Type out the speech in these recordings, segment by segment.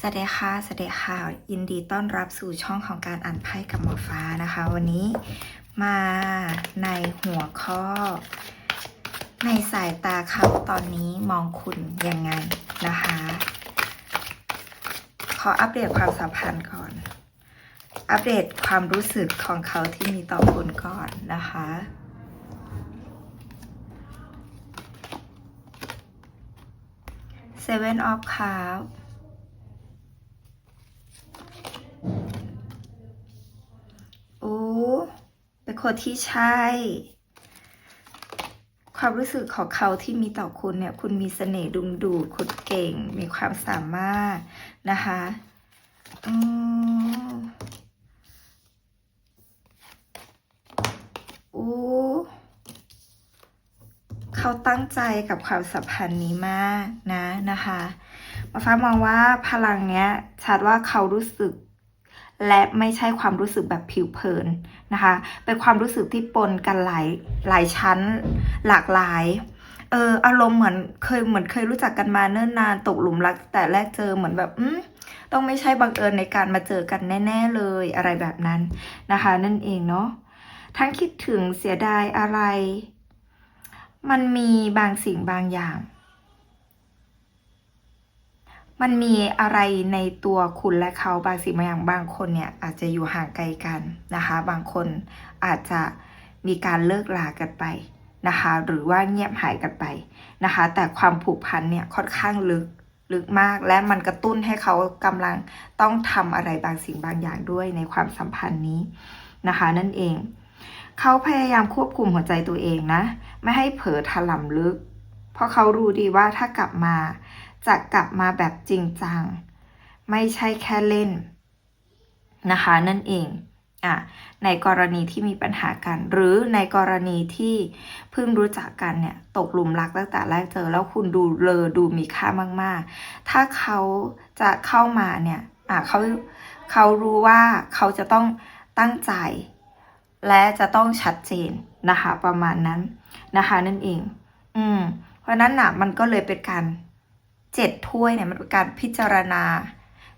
สวัสดีค่ะ สวัสดีค่ะ ยินดีต้อนรับสู่ช่องของการอ่านไพ่กับหมอฟ้านะคะ วันนี้มาในหัวข้อ ในสายตาเขาตอนนี้มองคุณยังไงนะคะ ขออัปเดตความสัมพันธ์ก่อน อัปเดตความรู้สึกของเขาที่มีต่อคุณก่อนนะคะ Seven of Cups โอ้ เป็นคนที่ใช่ ความรู้สึกของเขาที่มีต่อคุณเนี่ย คุณมีเสน่ห์ดึงดูดคุณเก่ง มีความสามารถนะคะอืมโอ้เขาตั้งใจกับความสัมพันธ์นี้มากนะนะคะมาฟ้ามองว่าพลังเนี้ยชัดว่าเขารู้สึก และไม่ใช่ความรู้สึกแบบผิวเผินนะคะ เป็นความรู้สึกที่ปนกันหลายหลายชั้นหลากหลายเอออารมณ์เหมือนเคยเหมือนเคยรู้จักกันมาเนิ่นนานตกหลุมรัก แต่แรกเจอเหมือนแบบอืมต้องไม่ใช่บังเอิญในการมาเจอกันแน่ ๆเลยอะไรแบบนั้นนะคะ นั่นเองเนาะทั้งคิดถึงเสียดายอะไร มันมีบางสิ่งบางอย่าง มันมีอะไรในตัวคุณและเขาบางสิ่งบางอย่างบางคนเนี่ยอาจจะอยู่ห่างไกลกันนะคะ บางคนอาจจะมีการเลิกลากันไปนะคะ หรือว่าเงียบหายกันไปนะคะ แต่ความผูกพันเนี่ยค่อนข้างลึกลึกมาก และมันกระตุ้นให้เขากำลังต้องทำอะไรบางสิ่งบางอย่างด้วยในความสัมพันธ์นี้นะคะ นั่นเอง เขาพยายามควบคุมหัวใจตัวเองนะ ไม่ให้เผลอถลำลึก เพราะเขารู้ดีว่าถ้ากลับมา จะกลับมาแบบจริงจัง ไม่ใช่แค่เล่นนะคะนั่นเองอะในกรณีที่มีปัญหากัน หรือในกรณีที่เพิ่งรู้จักกันเนี่ยตกหลุมรักตั้งแต่แรกเจอ แล้วคุณดูเลอดูมีค่ามาก ๆ ถ้าเขาจะเข้ามาเนี่ยอะเขาเขารู้ว่าเขาจะต้องตั้งใจ และจะต้องชัดเจนนะคะประมาณนั้นนะคะนั่นเอง อืมเพราะนั้นน่ะมันก็เลยเป็นการ เจ็ดถ้วยเนี่ยมันเป็นการพิจารณา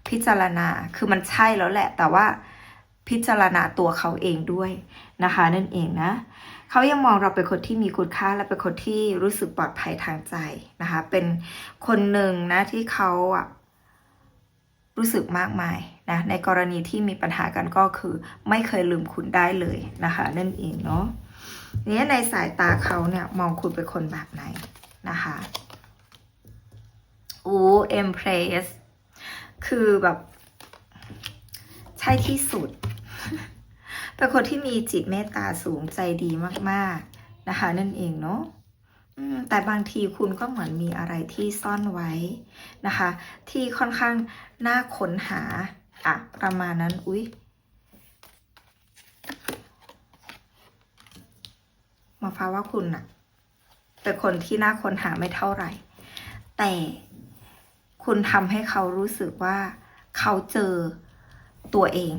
พิจารณาคือมันใช่แล้วแหละ แต่ว่าพิจารณาตัวเขาเองด้วยนะคะ นั่นเองนะเขายังมองเราเป็นคนที่มีคุณค่าและเป็นคนที่รู้สึกปลอดภัยทางใจนะคะ เป็นคนหนึ่งนะที่เขาอะรู้สึกมากมายนะในกรณีที่มีปัญหากันก็คือ ไม่เคยลืมคุณได้เลยนะคะ นั่นเองเนาะนี้ในสายตาเขาเนี่ยมองคุณเป็นคนแบบไหนนะคะ อูเอ็มเพรสคือแบบ ใช่ที่สุด เป็นคนที่มีจิตเมตตาสูงใจดีมาก ๆ นะคะ นั่นเองเนาะแต่บางทีคุณก็เหมือนมีอะไรที่ซ่อนไว้นะคะ ที่ค่อนข้างน่าค้นหาอะประมาณนั้นอุ๊ย มาฟ้าว่าคุณน่ะเป็นคนที่น่าค้นหาไม่เท่าไหร่ แต่ คุณทำให้เขารู้สึกว่าเขาเจอตัวเอง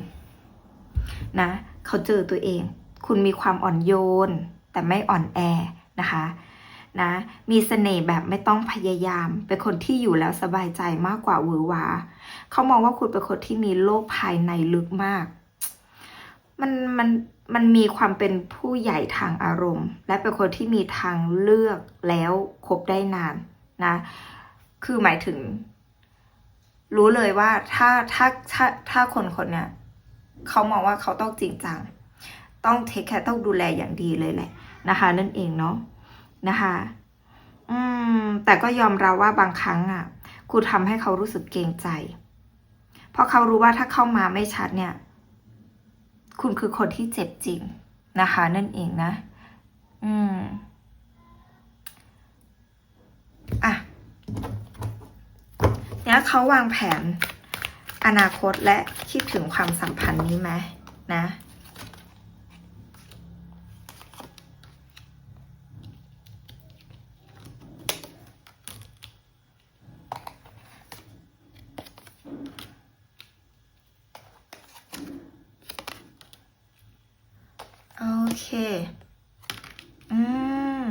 นะเขาเจอตัวเอง คุณมีความอ่อนโยน แต่ไม่อ่อนแอนะคะนะมีเสน่ห์แบบไม่ต้องพยายาม เป็นคนที่อยู่แล้วสบายใจมากกว่าหวือหวาเขามองว่าคุณเป็นคนที่มีโลกภายในลึกมาก มันมันมันมีความเป็นผู้ใหญ่ทางอารมณ์ และเป็นคนที่มีทางเลือกแล้วคบได้นานนะ คือหมายถึง รู้เลยว่าถ้าถ้าถ้าถ้าคนคนเนี้ยเขามองว่าเขาต้องจริงจัง ต้องเทคแคร์ต้องดูแลอย่างดีเลยแหละนะคะ นั่นเองเนาะนะคะ อืม แต่ก็ยอมรับว่าบางครั้งอะคุณทำให้เขารู้สึกเกรงใจ เพราะเขารู้ว่าถ้าเข้ามาไม่ชัดเนี่ย คุณคือคนที่เจ็บจริงนะคะ นั่นเองนะ อืม อะ เนี่ยเขาวางแผนอนาคตและคิดถึงความสัมพันธ์นี้ไหมนะโอเค อืม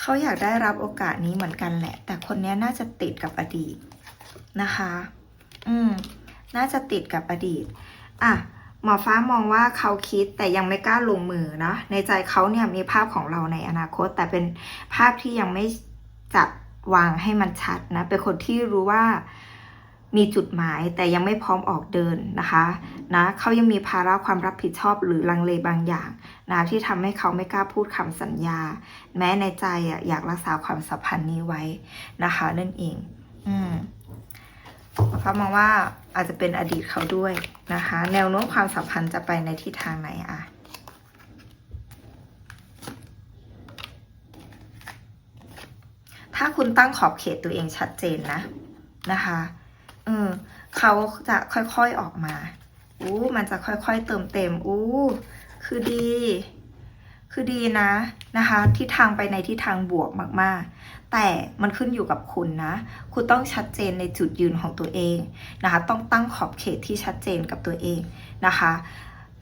เขาอยากได้รับโอกาสนี้เหมือนกันแหละ แต่ คนนี้น่าจะติดกับอดีตนะคะ อืม น่าจะติดกับอดีต อะ หมอฟ้ามองว่าเขาคิดแต่ยังไม่กล้าลงมือนะ ในใจเขาเนี่ยมีภาพของเราในอนาคต แต่เป็นภาพที่ยังไม่จัดวางให้มันชัดนะ เป็นคนที่รู้ว่า มีจุดหมายแต่ยังไม่พร้อมออกเดินนะคะนะเขายังมีภาระความรับผิดชอบหรือลังเลบางอย่างนะที่ทำให้เขาไม่กล้าพูดคำสัญญา แม้ในใจอะอยากรักษาความสัมพันธ์นี้ไว้นะคะนั่นเอง อืมเขามองว่าอาจจะเป็นอดีตเขาด้วยนะคะ แนวโน้มความสัมพันธ์จะไปในทิศทางไหนอะถ้าคุณตั้งขอบเขตตัวเองชัดเจนนะนะคะ เออเขาจะค่อยๆออกมาอู้มันจะค่อยๆเติมเต็มอู้คือดี คือดีนะนะคะทิศทางไปในทิศทางบวกมากๆ แต่มันขึ้นอยู่กับคุณนะ คุณต้องชัดเจนในจุดยืนของตัวเองนะคะ ต้องตั้งขอบเขตที่ชัดเจนกับตัวเองนะคะ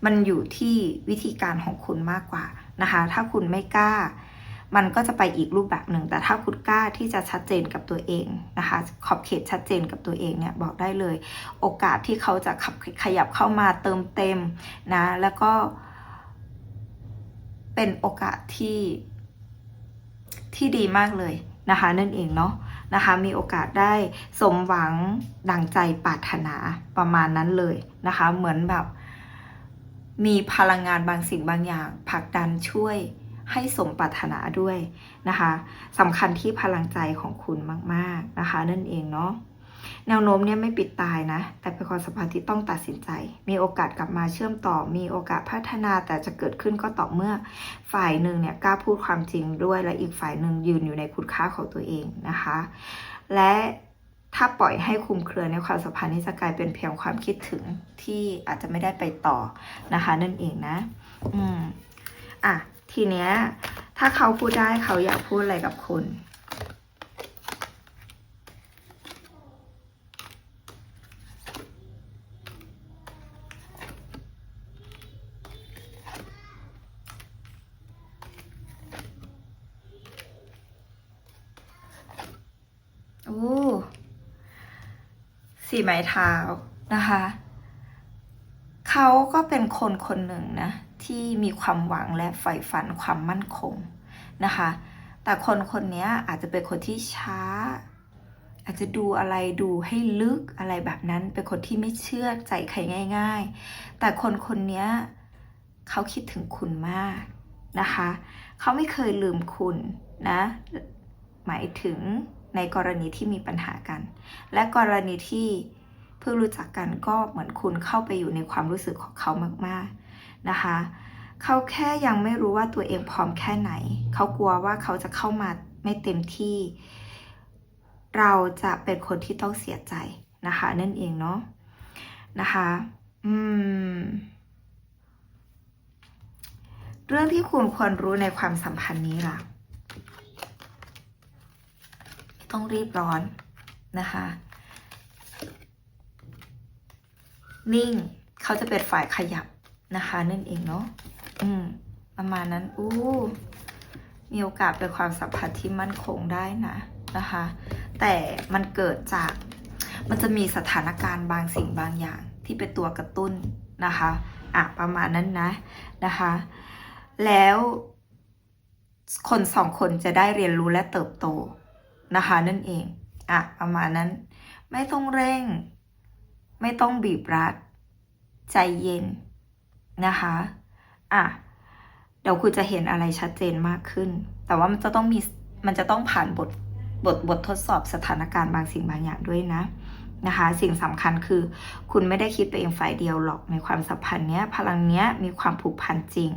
มันอยู่ที่วิธีการของคุณมากกว่านะคะ ถ้าคุณไม่กล้า มันก็จะไปอีกรูปแบบหนึ่ง แต่ถ้าคุณกล้าที่จะชัดเจนกับตัวเองนะคะ ขอบเขตชัดเจนกับตัวเองเนี่ยบอกได้เลย โอกาสที่เขาจะขับขยับเข้ามาเติมเต็มนะ แล้วก็เป็นโอกาสที่ที่ดีมากเลยนะคะนั่นเองเนาะนะคะมีโอกาสได้สมหวังดังใจปรารถนาประมาณนั้นเลยนะคะ เหมือนแบบมีพลังงานบางสิ่งบางอย่างผลักดันช่วย ให้สมปรารถนาด้วยนะคะสำคัญที่พลังใจของคุณมาก ๆนะคะ นั่นเองเนาะแนวโน้มเนี่ยไม่ปิดตายนะ แต่เป็นความสัมพันธ์ที่ต้องตัดสินใจ มีโอกาสกลับมาเชื่อมต่อ มีโอกาสพัฒนาแต่จะเกิดขึ้นก็ต่อเมื่อฝ่ายหนึ่งเนี่ยกล้าพูดความจริงด้วย และอีกฝ่ายหนึ่งยืนอยู่ในคุณค่าของตัวเองนะคะ และถ้าปล่อยให้คุมเครือในความสัมพันธ์นี้จะกลายเป็นเพียงความคิดถึงที่อาจจะไม่ได้ไปต่อนะคะ นั่นเองนะ อืมอะ ทีเนี้ยถ้าเขาพูดได้เขาอยากพูดอะไรกับคุณโอ้สี่ไม้เท้านะคะ เขาก็เป็นคนคนหนึ่งนะ ที่มีความหวังและใฝ่ฝันความมั่นคงนะคะ แต่คนคนนี้อาจจะเป็นคนที่ช้า อาจจะดูอะไรดูให้ลึกอะไรแบบนั้น เป็นคนที่ไม่เชื่อใจใครง่าย ๆ แต่คนคนนี้เขาคิดถึงคุณมากนะคะ เขาไม่เคยลืมคุณนะ หมายถึงในกรณีที่มีปัญหากัน และกรณีที่เพิ่งรู้จักกันก็เหมือนคุณเข้าไปอยู่ในความรู้สึกของเขามากๆ นะคะเขาแค่ยังไม่รู้ว่าตัวเองพร้อมแค่ไหน เขากลัวว่าเขาจะเข้ามาไม่เต็มที่ เราจะเป็นคนที่ต้องเสียใจนะคะ นั่นเองเนาะนะคะอืมเรื่องที่คุณควรรู้ในความสัมพันธ์นี้ล่ะ ต้องรีบร้อนนะคะ นิ่งเขาจะเป็นฝ่ายขยับ นะคะ นั่นเองเนาะอืม ประมาณนั้น อู้ มีโอกาสเป็นความสัมพันธ์ที่มั่นคงได้นะนะคะ แต่มันเกิดจาก มันจะมีสถานการณ์บางสิ่งบางอย่าง ที่เป็นตัวกระตุ้นนะคะ อะ ประมาณนั้นนะนะคะ แล้วคนสองคนจะได้เรียนรู้และเติบโตนะคะ นั่นเอง อะ ประมาณนั้น ไม่ต้องเร่ง ไม่ต้องบีบรัด ใจเย็น นะคะอะเดี๋ยวคุณจะเห็นอะไรชัดเจนมากขึ้น แต่ว่ามันจะต้องมีมันจะต้องผ่านบทบทบททดสอบสถานการณ์บางสิ่งบางอย่างด้วยนะนะคะสิ่งสำคัญคือ คุณไม่ได้คิดไปเองฝ่ายเดียวหรอกในความสัมพันธ์เนี้ยพลังเนี้ยมีความผูกพันจริง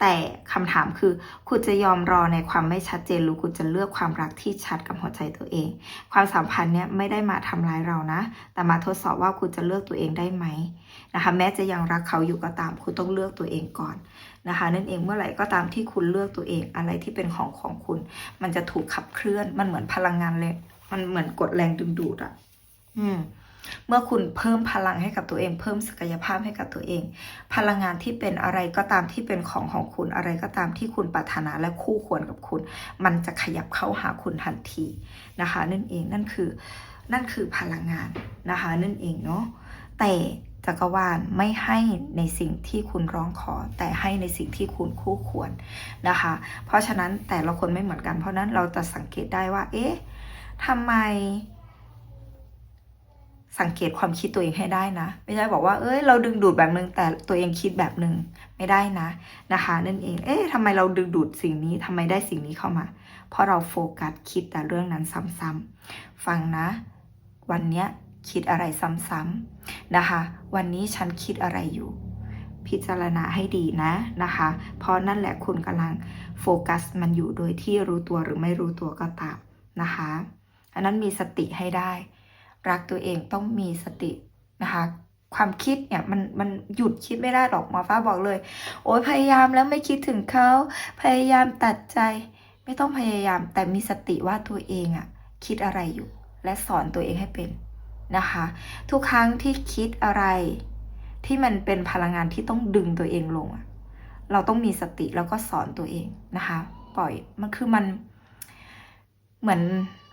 แต่คำถามคือคุณจะยอมรอในความไม่ชัดเจนหรือคุณจะเลือกความรักที่ชัดกับหัวใจตัวเอง ความสัมพันธ์เนี้ยไม่ได้มาทำร้ายเรานะ แต่มาทดสอบว่าคุณจะเลือกตัวเองได้ไหมนะคะแม้จะยังรักเขาอยู่ก็ตาม คุณต้องเลือกตัวเองก่อนนะคะนั่นเองเมื่อไหร่ก็ตามที่คุณเลือกตัวเองอะไรที่เป็นของของคุณ มันจะถูกขับเคลื่อนมันเหมือนพลังงานเลย มันเหมือนกดแรงดึงดูดอะ อืม เมื่อคุณเพิ่มพลังให้กับตัวเอง เพิ่มศักยภาพให้กับตัวเอง พลังงานที่เป็นอะไรก็ตามที่เป็นของของคุณอะไรก็ตามที่คุณปรารถนาและคู่ควรกับคุณ มันจะขยับเข้าหาคุณทันทีนะคะ นั่นเองนั่นคือนั่นคือพลังงานนะคะ นั่นเองเนาะแต่จักรวาลไม่ให้ในสิ่งที่คุณร้องขอ แต่ให้ในสิ่งที่คุณคู่ควรนะคะ เพราะฉะนั้นแต่ละคนไม่เหมือนกันเพราะฉะนั้นเราจะสังเกตได้ว่า เอ๊ะทำไม สังเกตความคิดตัวเองให้ได้นะ ไม่ใช่บอกว่า เอ้ย เราดึงดูดแบบนึง แต่ตัวเองคิดแบบนึง ไม่ได้นะ นะคะ นั่นเอง เอ๊ะทำไมเราดึงดูดสิ่งนี้ทำไมได้สิ่งนี้เข้ามา เพราะเราโฟกัสคิดแต่เรื่องนั้นซ้ำๆฟังนะ วันเนี้ยคิดอะไรซ้ำๆนะคะ วันนี้ฉันคิดอะไรอยู่ พิจารณาให้ดีนะ นะคะ เพราะนั่นแหละคุณกำลังโฟกัสมันอยู่โดยที่รู้ตัวหรือไม่รู้ตัวก็ตามนะคะ อันนั้นมีสติให้ได้ รักตัวเองต้องมีสตินะคะความคิดเนี่ยมันมันหยุดคิดไม่ได้หรอกหมอฟ้าบอกเลย โอ้ยพยายามแล้วไม่คิดถึงเขาพยายามตัดใจ ไม่ต้องพยายามแต่มีสติว่าตัวเองอะคิดอะไรอยู่ และสอนตัวเองให้เป็นนะคะ ทุกครั้งที่คิดอะไร ที่มันเป็นพลังงานที่ต้องดึงตัวเองลงเราต้องมีสติแล้วก็สอนตัวเองนะคะ ปล่อยมันคือมันเหมือน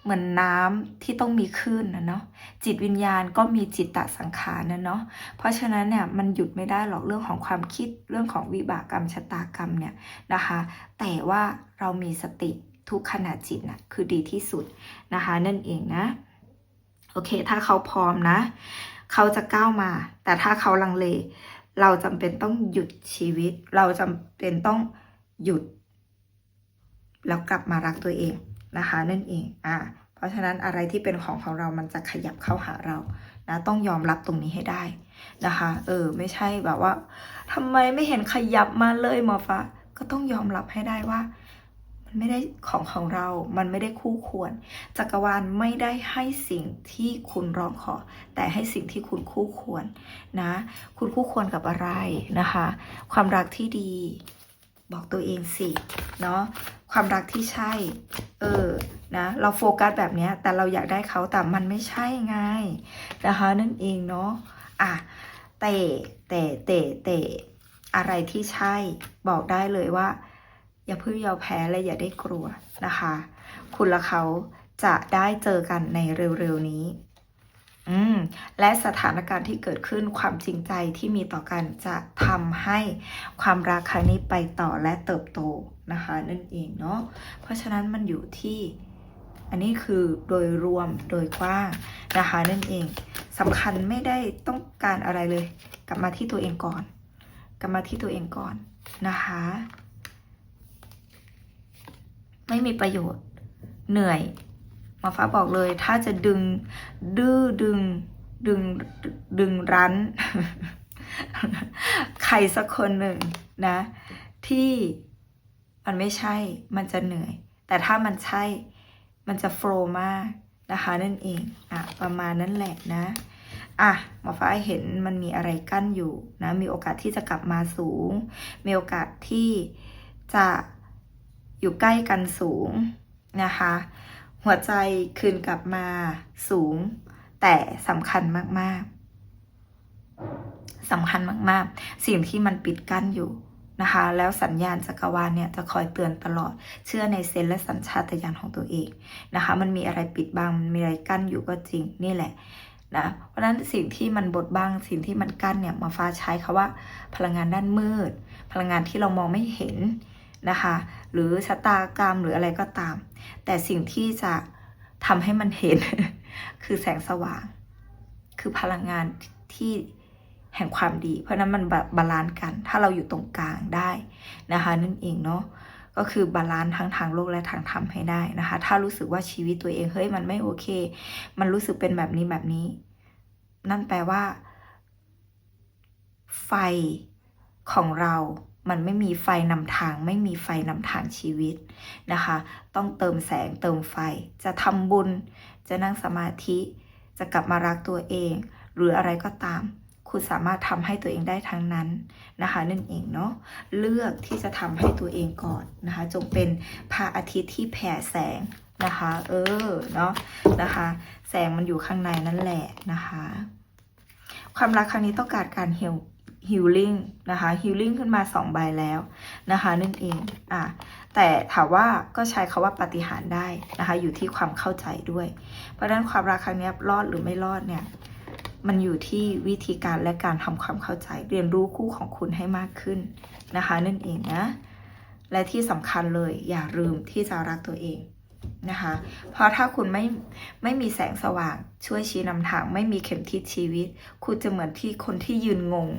เหมือนน้ำที่ต้องมีคลื่นนะเนาะจิตวิญญาณก็มีจิตตสังขารนะเนาะเพราะฉะนั้นเนี่ยมันหยุดไม่ได้หรอกเรื่องของความคิดเรื่องของวิบากกรรมชะตากรรมเนี่ยนะคะ แต่ว่าเรามีสติทุกขณะจิตนะคือดีที่สุดนะคะนั่นเองนะโอเค ถ้าเขาพร้อมนะ เขาจะก้าวมา แต่ถ้าเขาลังเล เราจำเป็นต้องหยุดชีวิต เราจำเป็นต้องหยุด แล้วกลับมารักตัวเอง นะคะนั่นเองอ่าเพราะฉะนั้นอะไรที่เป็นของของเรามันจะขยับเข้าหาเรานะต้องยอมรับตรงนี้ให้ได้นะคะเออไม่ใช่แบบว่าทำไมไม่เห็นขยับมาเลยหมอฟ้าก็ต้องยอมรับให้ได้ว่า มันไม่ได้ของของเรา มันไม่ได้คู่ควร จักรวาลไม่ได้ให้สิ่งที่คุณร้องขอ แต่ให้สิ่งที่คุณคู่ควรนะ คุณคู่ควรกับอะไรนะคะ ความรักที่ดี บอกตัวเองสิเนาะความรักที่ใช่ เออนะ เราโฟกัสแบบนี้แต่เราอยากได้เขาแต่มันไม่ใช่ไงนะคะนั่นเองเนาะอะแต่แต่แต่แต่อะไรที่ใช่บอกได้เลยว่า อย่าเพิ่งยอมแพ้และอย่าได้กลัวนะคะ คุณและเขาจะได้เจอกันในเร็วๆนี้ อืมและสถานการณ์ที่เกิดขึ้นความจริงใจที่มีต่อกันจะทำให้ความรักครั้งนี้ไปต่อและเติบโตนะคะ นั่นเองเนาะเพราะฉะนั้นมันอยู่ที่อันนี้คือโดยรวมโดยกว้างนะคะนั่นเองสำคัญไม่ได้ต้องการอะไรเลย กลับมาที่ตัวเองก่อน กลับมาที่ตัวเองก่อนนะคะ ไม่มีประโยชน์เหนื่อย หมอฟ้าบอกเลย ถ้าจะดึง ดื้อดึง ดึง ดึงรั้น ใครสักคนหนึ่งนะ ที่มันไม่ใช่ มันจะเหนื่อย แต่ถ้ามันใช่ มันจะโฟล์มากนะคะนั่นเอง อะ ประมาณนั้นแหละนะ อะ หมอฟ้าเห็นมันมีอะไรกั้นอยู่นะ มีโอกาสที่จะกลับมาสูง มีโอกาสที่จะอยู่ใกล้กันสูงนะคะ หัวใจคืนกลับมาสูง แต่สำคัญมากๆสำคัญมากๆ สิ่งที่มันปิดกั้นอยู่นะคะ แล้วสัญญาณจักรวาลเนี่ยจะคอยเตือนตลอด เชื่อในเซนและสัญชาตญาณของตัวเองนะคะ มันมีอะไรปิดบัง มันมีอะไรกั้นอยู่ก็จริงนี่แหละนะ เพราะฉะนั้นสิ่งที่มันบดบัง สิ่งที่มันกั้นเนี่ยมาฟ้าใช้คาว่า พลังงานด้านมืด พลังงานที่เรามองไม่เห็น นะคะ หรือชะตากรรมหรืออะไรก็ตาม แต่สิ่งที่จะทำให้มันเห็น คือแสงสว่าง คือพลังงานที่แห่งความดี เพราะนั้นมันบบาลานซ์กัน ถ้าเราอยู่ตรงกลางได้นะคะ นั่นเองเนาะก็คือบาลานซ์ทั้งทางโลกและทางธรรมให้ได้นะคะ ถ้ารู้สึกว่าชีวิตตัวเองเฮ้ยมันไม่โอเค มันรู้สึกเป็นแบบนี้แบบนี้ นั่นแปลว่า ไฟของเรา มันไม่มีไฟนำทาง ไม่มีไฟนำทางชีวิตนะคะ ต้องเติมแสงเติมไฟ จะทำบุญ จะนั่งสมาธิ จะกลับมารักตัวเอง หรืออะไรก็ตาม คุณสามารถทำให้ตัวเองได้ทั้งนั้นนะคะนั่นเองเนาะเลือกที่จะทำให้ตัวเองก่อนนะคะ จงเป็นพระอาทิตย์ที่แผ่แสงนะคะ เออเนาะนะคะ แสงมันอยู่ข้างในนั่นแหละนะคะ ความรักครั้งนี้ต้องการการเฮล ฮิลลิ่งนะคะฮิลลิ่งขึ้นมาสองใบแล้วนะคะนั่นเองอะแต่ถามว่าก็ใช้คาว่าปฏิหารได้นะคะอยู่ที่ความเข้าใจด้วย เพราะฉะนั้นความรักครั้งนี้รอดหรือไม่รอดเนี่ยมันอยู่ที่วิธีการและการทำความเข้าใจเรียนรู้คู่ของคุณให้มากขึ้นนะคะนั่นเองนะและที่สำคัญเลยอย่าลืมที่จะรักตัวเองนะคะ เพราะถ้าคุณไม่ไม่มีแสงสว่างช่วยชี้นำทาง ไม่มีเข็มทิศชีวิต คุณจะเหมือนที่คนที่ยืนงง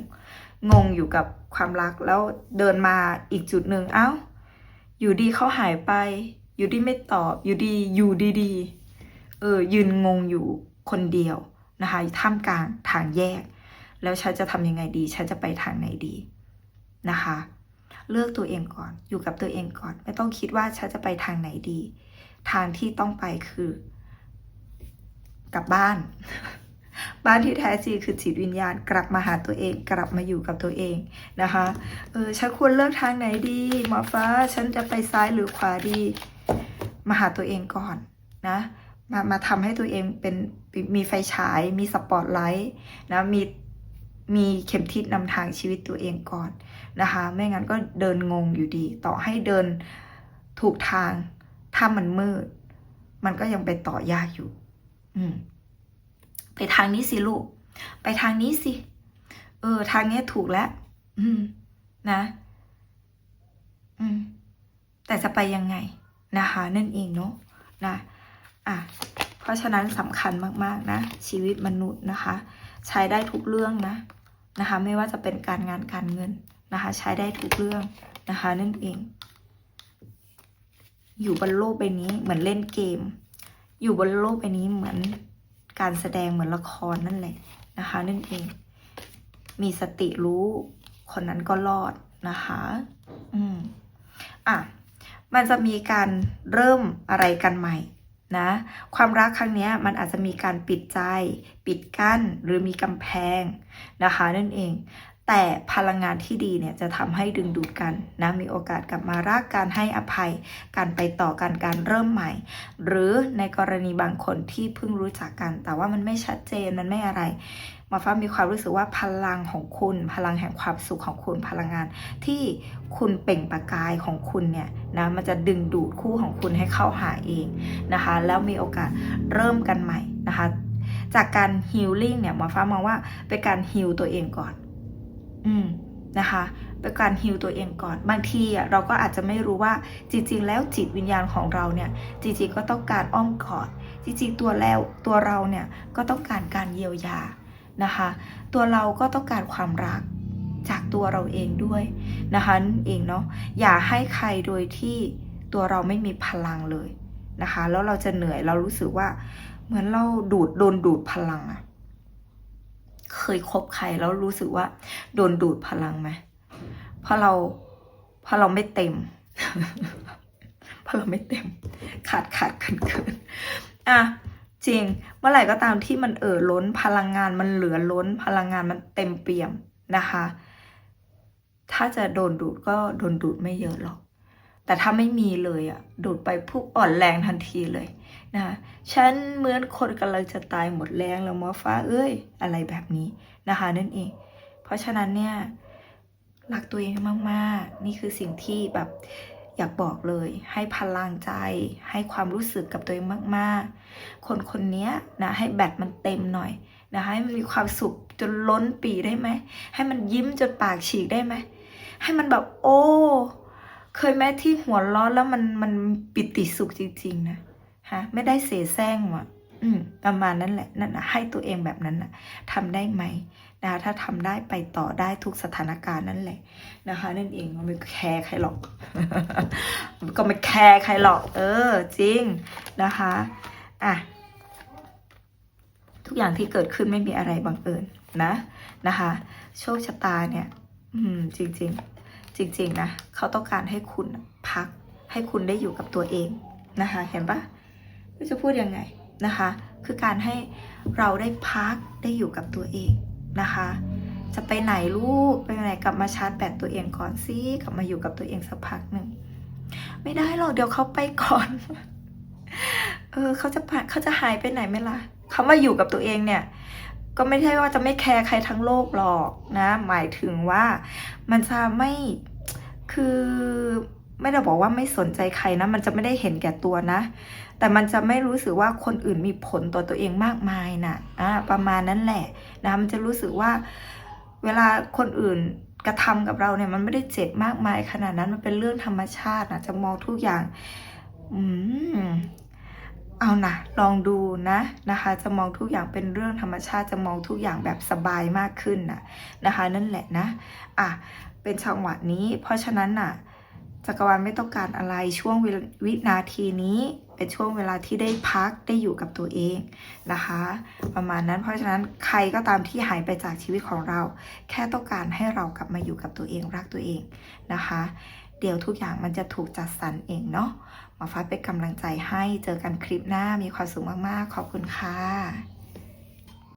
งงอยู่กับความรักแล้วเดินมาอีกจุดหนึ่งเอ้า อยู่ดีเขาหายไป อยู่ดีไม่ตอบ อยู่ดีอยู่ดีๆเออยืนงงอยู่คนเดียวนะคะท่ามกลางทางแยก แล้วฉันจะทำยังไงดีฉันจะไปทางไหนดีนะคะ เลือกตัวเองก่อน อยู่กับตัวเองก่อน ไม่ต้องคิดว่าฉันจะไปทางไหนดี ทางที่ต้องไปคือ กลับบ้าน บ้านที่แท้จริงคือจิตวิญญาณกลับมาหาตัวเอง กลับมาอยู่กับตัวเองนะคะเออฉันควรเลือกทางไหนดีหมอฟ้าฉันจะไปซ้ายหรือขวาดี มาหาตัวเองก่อนนะมามาทำให้ตัวเองเป็นมีไฟฉาย มีสปอตไลท์นะมีมีเข็มทิศนำทางชีวิตตัวเองก่อนนะคะ ไม่งั้นก็เดินงงอยู่ดี ต่อให้เดินถูกทาง ถ้ามันมืด มันก็ยังไปต่อยากอยู่ อืม ไปทางนี้สิลูก ไปทางนี้สิ เออ ทางนี้ถูกแล้วอืม นะ อืม แต่จะไปยังไงนะคะ นั่นเองเนาะนะ อะ เพราะฉะนั้นสำคัญมากๆนะ ชีวิตมนุษย์นะคะ ใช้ได้ทุกเรื่องนะนะคะ ไม่ว่าจะเป็นการงานการเงินนะคะ ใช้ได้ทุกเรื่องนะคะ นั่นเอง อยู่บนโลกใบนี้เหมือนเล่นเกม อยู่บนโลกใบนี้เหมือน การแสดงเหมือนละครนั่นแหละนะคะนั่นเอง มีสติรู้คนนั้นก็รอดนะคะ อืมอะ มันจะมีการเริ่มอะไรกันใหม่นะความรักครั้งนี้มันอาจจะมีการปิดใจ ปิดกั้นหรือมีกำแพงนะคะนั่นเอง แต่พลังงานที่ดีเนี่ยจะทำให้ดึงดูดกันนะมีโอกาสกลับมารักการให้อภัย การไปต่อกันการเริ่มใหม่ หรือในกรณีบางคนที่เพิ่งรู้จักกัน แต่ว่ามันไม่ชัดเจนมันไม่อะไรมาฟ้ามีความรู้สึกว่าพลังของคุณ พลังแห่งความสุขของคุณพลังงาน ที่คุณเปล่งประกายของคุณเนี่ยนะมันจะดึงดูดคู่ของคุณให้เข้าหาเองนะคะ แล้วมีโอกาสเริ่มกันใหม่นะคะ จากการฮิลลิ่งเนี่ยหมอฟ้ามองว่าเป็นการฮิลตัวเองก่อน อืมนะคะเป็นการฮิลตัวเองก่อน บางทีอะเราก็อาจจะไม่รู้ว่าจริง ๆ แล้วจิตวิญญาณของเราเนี่ยจริงๆก็ต้องการอ้อมกอดจริงๆตัวแล้วตัวเราเนี่ยก็ต้องการการเยียวยานะคะ ตัวเราก็ต้องการความรักจากตัวเราเองด้วยนะคะนั่นเองเนาะอย่าให้ใครโดยที่ตัวเราไม่มีพลังเลยนะคะ แล้วเราจะเหนื่อยเรารู้สึกว่าเหมือนเราดูดโดนดูดพลังอะ เคยคบใครแล้วรู้สึกว่า โดนดูดพลังไหมเพราะเราเพราะเราไม่เต็ม เพราะเราไม่เต็ม ขาดขาดเกินเกินอะจริง เมื่อไหร่ก็ตามที่มันเอ่อล้นพลังงานมันเหลือล้นพลังงานมันเต็มเปี่ยมนะคะ ถ้าจะโดนดูดก็โดนดูดไม่เยอะหรอก แต่ถ้าไม่มีเลยอะดูดไปปุ๊บอ่อนแรงทันทีเลยนะคะฉันเหมือนคนกำลังจะตายหมดแรงแล้วมอฟ้าเอ้ย อะไรแบบนี้นะคะ นั่นเอง เพราะฉะนั้นเนี่ยรักตัวเองมากๆ นี่คือสิ่งที่แบบอยากบอกเลย ให้พลังใจ ให้ความรู้สึกกับตัวเองมาก ๆ คนคนนี้นะให้แบตมันเต็มหน่อยนะคะให้มันมีความสุขจนล้นปีได้ไหม ให้มันยิ้มจนปากฉีกได้ไหม ให้มันแบบโอ้ เคยไหมที่หัวร้อนแล้วมันมันปิติสุขจริง ๆ นะฮะไม่ได้เสแสร้งว่ะอืมประมาณนั้นแหละนั่นนะให้ตัวเองแบบนั้นนะทำได้ไหมนะคะถ้าทำได้ไปต่อได้ทุกสถานการณ์นั่นแหละนะคะ นั่นเองไม่แคร์ใครหรอก ก็ไม่แคร์ใครหรอก เออ จริงนะคะอะทุกอย่างที่เกิดขึ้นไม่มีอะไรบังเอิญนะนะคะ โชคชะตาเนี่ย อืม จริง ๆ จริงๆนะเขาต้องการให้คุณพัก ให้คุณได้อยู่กับตัวเองนะคะเห็นปะไม่จะพูดยังไงนะคะ คือการให้เราได้พักได้อยู่กับตัวเองนะคะ จะไปไหนลูกไปไหนกลับมาชาร์จแบตตัวเองก่อนสิกลับมาอยู่กับตัวเองสักพักหนึ่งไม่ได้หรอกเดี๋ยวเขาไปก่อน เออเขาจะเขาจะหายไปไหนไหมล่ะเขามาอยู่กับตัวเองเนี่ย ก็ไม่ใช่ว่าจะไม่แคร์ใครทั้งโลกหรอกนะ หมายถึงว่ามันจะไม่คือไม่ได้บอกว่าไม่สนใจใครนะ มันจะไม่ได้เห็นแก่ตัวนะ แต่มันจะไม่รู้สึกว่าคนอื่นมีผลต่อตัวเองมากมายนะอ่าประมาณนั้นแหละนะมันจะรู้สึกว่าเวลาคนอื่นกระทำกับเราเนี่ยมันไม่ได้เจ็บมากมายขนาดนั้นมันเป็นเรื่องธรรมชาตินะจะมองทุกอย่าง อืม เอานะลองดูนะนะคะ จะมองทุกอย่างเป็นเรื่องธรรมชาติจะมองทุกอย่างแบบสบายมากขึ้นนะนะคะ นั่นแหละนะอะเป็นจังหวะนี้ เพราะฉะนั้นน่ะจักรวาลไม่ต้องการอะไรช่วงวิวินาทีนี้เป็นช่วงเวลาที่ได้พักได้อยู่กับตัวเองนะคะ ประมาณนั้นเพราะฉะนั้นใครก็ตามที่หายไปจากชีวิตของเรา แค่ต้องการให้เรากลับมาอยู่กับตัวเองรักตัวเองนะคะ เดี๋ยวทุกอย่างมันจะถูกจัดสรรเองเนาะ หมาฟ้าเป็นกำลังใจให้เจอกันคลิปหน้ามีความสุขมากๆ ขอบคุณค่ะ